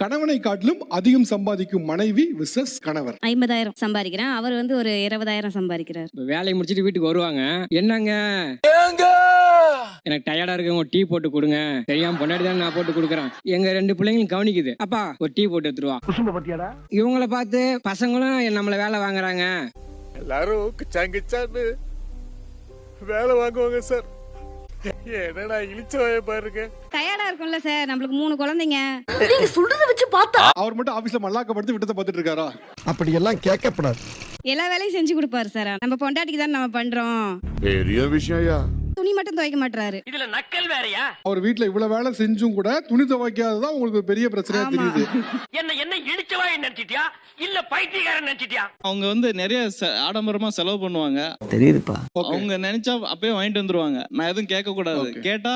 கணவனை காட்டிலும் அதிகம் சம்பாதிக்கும் மனைவி விசஸ் கணவர். ஐம்பதாயிரம் சம்பாதிக்கிறேன். அவர் வந்து ஒரு இருபதாயிரம் சம்பாதிக்கிறார். வேலையை முடிச்சிட்டு வீட்டுக்கு வருவாங்க. என்னங்க? எனக்கு டயர்டா இருக்கு ஒரு டீ போட்டு கொடுங்க. தெரியாம பொண்டாடி தான் நான் போட்டு கொடுக்குறேன். எங்க ரெண்டு பிள்ளைங்களும் கவனிக்குது. அப்பா ஒரு டீ போட்டு எடுத்துருவா குசும்ப பத்தியாடா? இவங்கள பார்த்து பசங்களும் நம்மள வேலை வாங்குறாங்க. எல்லாரும் வேலை வாங்குவாங்க சார். என்னடா இழிச்ச வாய பாருங்க. டயர்டா இருக்கும்ல சார் நம்மளுக்கு மூணு குழந்தைங்க. அவர் மட்டும் ஆபீஸ்ல மல்லாக்கப்படுத்தி விட்டத்தை பார்த்துட்டு இருக்காரா? அப்படி எல்லாம் கேட்கப்படாது. எல்லா வேலையும் செஞ்சு கொடுப்பாரு சார். நம்ம பொண்டாட்டிக்கு தான் நம்ம பண்றோம். பெரிய விஷயம்யா துணி மட்டும் துவைக்க மாட்டாரு அவர் வீட்ல இவ்வளவு வேலை செஞ்சும் கூட துணி துவைக்காததான் உங்களுக்கு ஒரு பெரிய பிரச்சனையா. தெரியுது. என்ன என்ன இடிச்சவாய் நினைச்சிட்டியா? இல்ல பைத்தியக்காரன் நினைச்சிட்டியா? அவங்க வந்து நிறைய ஆடம்பரமா செலவு பண்ணுவாங்க. தெரியுதுப்பா. அவங்க நினைச்சா அப்பயே வாங்கிட்டு வந்துருவாங்க. நான் எதுவும் கேட்க கூடாது. கேட்டா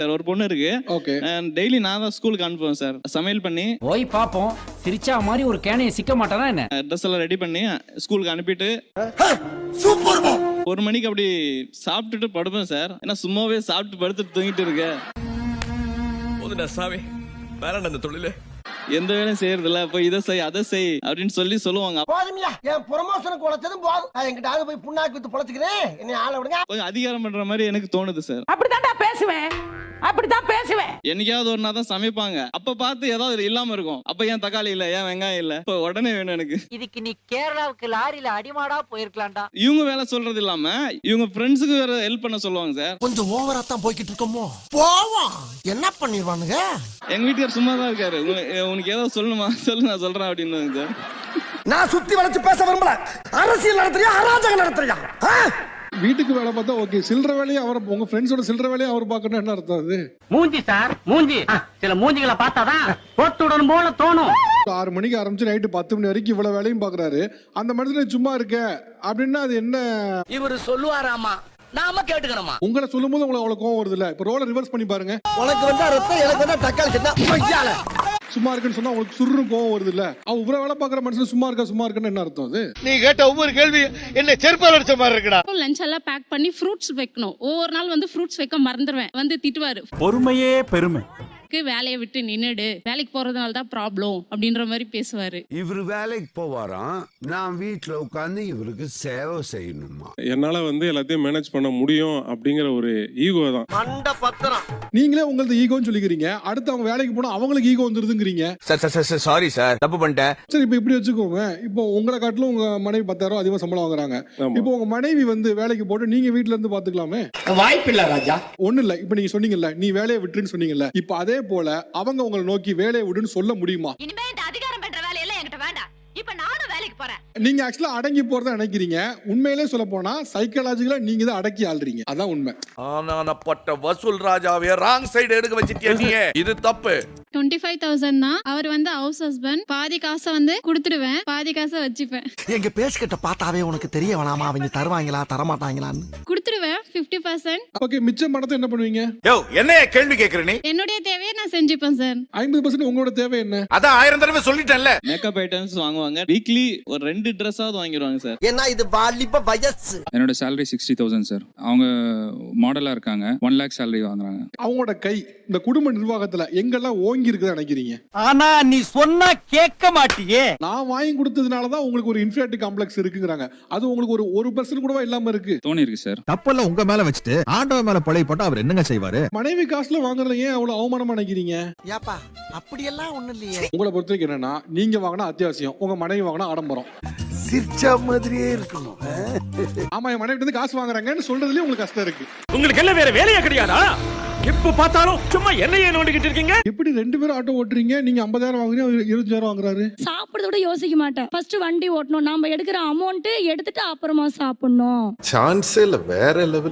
சார் ஒரு பொண்ணு இருக்கு. ஓகே டெய்லி நான் தான் ஸ்கூலுக்கு அனுப்புவேன் சார். சமையல் பண்ணி போய் பாப்போம். சிரிச்சா மாதிரி ஒரு கேனையை சிக்க மாட்டானா என்ன? ட்ரெஸ் எல்லாம் ரெடி பண்ணி ஸ்கூலுக்கு அனுப்பிட்டு ஒரு மணிக்கு அப்படி சாப்பிட்டுட்டு படுப்பேன் சார். ஏன்னா சும்மாவே சாப்பிட்டு படுத்துட்டு தூங்கிட்டு இருக்கேன் போதுடா சாமி. வேற அந்த தொழிலு? எந்த வேலையும் செய்யறது இல்ல போய் இதை செய் அதை செய் அப்படின்னு சொல்லி சொல்லுவாங்க. போதுமியா என் ப்ரொமோஷனுக்கு உழைச்சதும் போதும். நான் எங்கிட்ட போய் புண்ணாக்கு வித்து பொழைச்சுக்கிறேன். என்னை ஆள விடுங்க. கொஞ்சம் அதிகாரம் பண்ற மாதிரி எனக்கு தோணுது சார். அப்படித்தான்டா பேசுவேன். அப்படித்தான் பேசுவேன். என்னைக்காவது ஒரு நாள் தான் சமைப்பாங்க. அப்ப பார்த்து ஏதாவது இல்லாம இருக்கும். அப்ப ஏன் தக்காளி இல்ல ஏன் வெங்காயம் இல்ல? இப்ப உடனே வேணும் எனக்கு. இதுக்கு நீ கேரளாவுக்கு லாரியில அடிமாடா போயிருக்கலாம்டா. இவங்க வேலை சொல்றது இல்லாம இவங்க ஃப்ரெண்ட்ஸுக்கு வேற ஹெல்ப் பண்ண சொல்லுவாங்க சார். கொஞ்சம் ஓவரா தான் போய்கிட்டு இருக்கோமோ? போவோம். என்ன பண்ணிடுவானுங்க எங்க வீட்டுக்கார் சும்மா தான் இருக்காரு உன- உனக்கு ஏதாவது சொல்லணுமா? சொல்லு நான் சொல்றேன் அப்படின்னு சார். நான் சுத்தி வளைச்சு பேச விரும்பல. அரசியல் நடத்துறியா அராஜகம் நடத்துறியா? ஆ? வீட்டுக்கு வேலை பார்த்தா ஓகே சில்லற வேலையும் அவர் உங்க ஃப்ரெண்ட்ஸோட சில்லற வேலையும் அவர் பார்க்கணும் என்ன அர்த்தம் அது? மூஞ்சி சார் மூஞ்சி. சில மூஞ்சிகளை பார்த்தாதான் போட்டுடணும் போல தோணும். ஆறு மணிக்கு ஆரம்பிச்சு நைட்டு பத்து மணி வரைக்கும் இவ்வளவு வேலையும் பாக்குறாரு அந்த மனுஷன் சும்மா இருக்க. அப்படின்னா அது என்ன? இவரு சொல்லுவாராமா? நாம கேட்டுக்கணுமா? உங்களை சொல்லும் போது உங்களுக்கு அவ்வளவு கோவம் வருது இல்ல இப்ப ரோலை ரிவர்ஸ் பண்ணி பாருங்க. உனக்கு வந்தா ரத்தம் எனக்கு வந்தா தக்காளி சும்மா இருக்குன்னு சொன்னா உங்களுக்கு சுருன்னு கோவம் வருது இல்ல அவ இவ்வளவு வேலை பாக்குற மனுஷன் சும்மா இருக்கா சும்மா இருக்குன்னு என்ன அர்த்தம் அது? நீ கேட்ட ஒவ்வொரு கேள்வி என்ன செருப்பால் அடிச்ச மாதிரி இருக்குடா. லஞ்ச் எல்லாம் பேக் பண்ணி ஃப்ரூட்ஸ் வைக்கணும். ஒவ்வொரு நாள் வந்து ஃப்ரூட்ஸ் வைக்க மறந்துடுவேன் வந்து திட்டுவாரு. பொறுமையே பெருமை. "க்கு வேலையை விட்டு நின்னுடு வேலைக்கு போறதுனால தான் ப்ராப்ளம் அப்படின்ற மாதிரி பேசுவாரு. இவரு வேலைக்கு போவாராம் நான் வீட்டுல உட்கார்ந்து இவருக்கு சேவை செய்யணுமா? என்னால வந்து எல்லாத்தையும் மேனேஜ் பண்ண முடியும் அப்படிங்கிற ஒரு ஈகோ தான். மண்ட பத்திரம். நீங்களே உங்களது ஈகோன்னு சொல்லிக்கிறீங்க அடுத்து அவங்க வேலைக்கு போனா அவங்களுக்கு ego வந்துருதுங்கிறீங்க. Sir sir sir sorry sir தப்பு பண்ணிட்டேன். சரி இப்ப இப்படி வச்சுக்கோங்க இப்போ உங்களை காட்டிலும் உங்க மனைவி பத்தாயிரம் அதிகமா சம்பளம் வாங்குறாங்க. ஆமா. இப்போ உங்க மனைவி வந்து வேலைக்கு போட்டு நீங்க வீட்ல இருந்து பாத்துக்கலாமே? வாய்ப்பில்ல ராஜா. ஒண்ணு இல்ல இப்ப நீங்க சொன்னீங்கல்ல நீ வேலையை விட்டுருன்னு சொன்னீங்கல்ல இப்ப அதே போல அவங்க உங்களை நோக்கி வேலையை விடுன்னு சொல்ல முடியுமா? இனிமே இந்த அதிகாரம் பண்ற வேலையெல்லாம் என்கிட்ட வேண்டாம். இப்ப நானும் வேலைக்கு போறேன். நீங்க ஆக்சுவலா அடங்கி போறதா நினைக்கிறீங்க. உண்மையிலே சொல்ல போனா சைக்காலஜிக்கலா நீங்க தான் அடக்கி ஆள்றீங்க. அதான் உண்மை. ஆனா பட்ட வசூல் ராஜாவே ராங் சைடு எடுக்க வச்சிட்டியா நீ இது தப்பு. டுவெண்ட்டி ஃபைவ் தௌசண்ட் தான் அவர் வந்து ஹவுஸ் ஹஸ்பண்ட் பாதி காசை வந்து கொடுத்துடுவேன் பாதி காசை வச்சுப்பேன். எங்க பேசிக்கிட்ட பார்த்தாவே உனக்கு தெரிய வேணாமா? அவங்க தருவாங்களா தரமாட்டாங்களான்னு. கொடுத்துடுவேன் ஃபிஃப்டி பர்சன்ட் ஓகே மிச்சம் பணத்தை என்ன பண்ணுவீங்க? யோ என்னைய கேள்வி கேக்குற நீ? என்னுடைய தேவையை நான் செஞ்சுப்பேன் சார் ஐம்பது பர்சன்ட் உங்களோட தேவை என்ன? அதான் ஆயிரம் தடவை சொல்லிட்டேன்ல. மேக்கப் ஐட்டம்ஸ் வாங்குவாங்க. வீக்லி ஒரு ரெண்டு ட்ரெஸ்ஸாவது வாங்கிடுவாங்க சார் ஏன்னா இது வாலிப வயசு. என்னோட சேலரி சிக்ஸ்டி தௌசண்ட் சார் அவங்க மாடலா இருக்காங்க. ஒன் லேக் சேலரி வாங்குறாங்க. அவங்களோட கை இந்த குடும்ப நிர்வாகத்துல எங்கெல்லாம் ஓங்கி இருக்குதா நினைக்கிறீங்க? ஆனா நீ சொன்னா கேட்க மாட்டியே. நான் வாங்கி கொடுத்ததுனால தான் உங்களுக்கு ஒரு இன்ஃபியாரிட்டி காம்ப்ளெக்ஸ் இருக்குங்கிறாங்க. அது உங்களுக்கு ஒரு ஒரு பர்சன்ட் கூடவா இல்லாம இருக்கு? தோணி இருக்கு சார் தப்பெல்லாம் உங்க மேல வச்சுட்டு ஆண்டவன் மேல பழைய போட்டா அவர் என்னங்க செய்வாரு? மனைவி காசுல வாங்குறத ஏன் அவ்வளவு அவமானமா நினைக்கிறீங்க? ஏப்பா அப்படியெல்லாம் ஒண்ணு இல்லையே. உங்களை பொறுத்த வரைக்கும் என்னன்னா நீங்க வாங்கினா அத்தியாவசியம் உங்க மனைவி வாங்கினா ஆடம்பரம். சிரிச்சா மாதிரியே இருக்கணும். ஆமா என் மனைவி காசு வாங்குறாங்கன்னு சொல்றதுலயே உங்களுக்கு கஷ்டம் இருக்கு. உங்களுக்கு எல்லாம் வேற வேலையா கிடையாதா? எப்ப பார்த்தாலும் சும்மா என்னையே நோண்டிக்கிட்டு இருக்கீங்க? எப்படி ரெண்டு பேரும் ஆட்டோ ஓட்டுறீங்க? நீங்க ஐம்பதாயிரம் வாங்குறீங்க அவர் இருபத்தஞ்சாயிரம் வாங்குறாரு. சாப்பிடுறத விட யோசிக்க மாட்டேன். ஃபர்ஸ்ட் வண்டி ஓட்டணும். நாம எடுக்கிற அமௌண்ட் எடுத்துட்டு அப்புறமா சாப்பிடணும். சான்ஸே இல்ல வேற லெவல்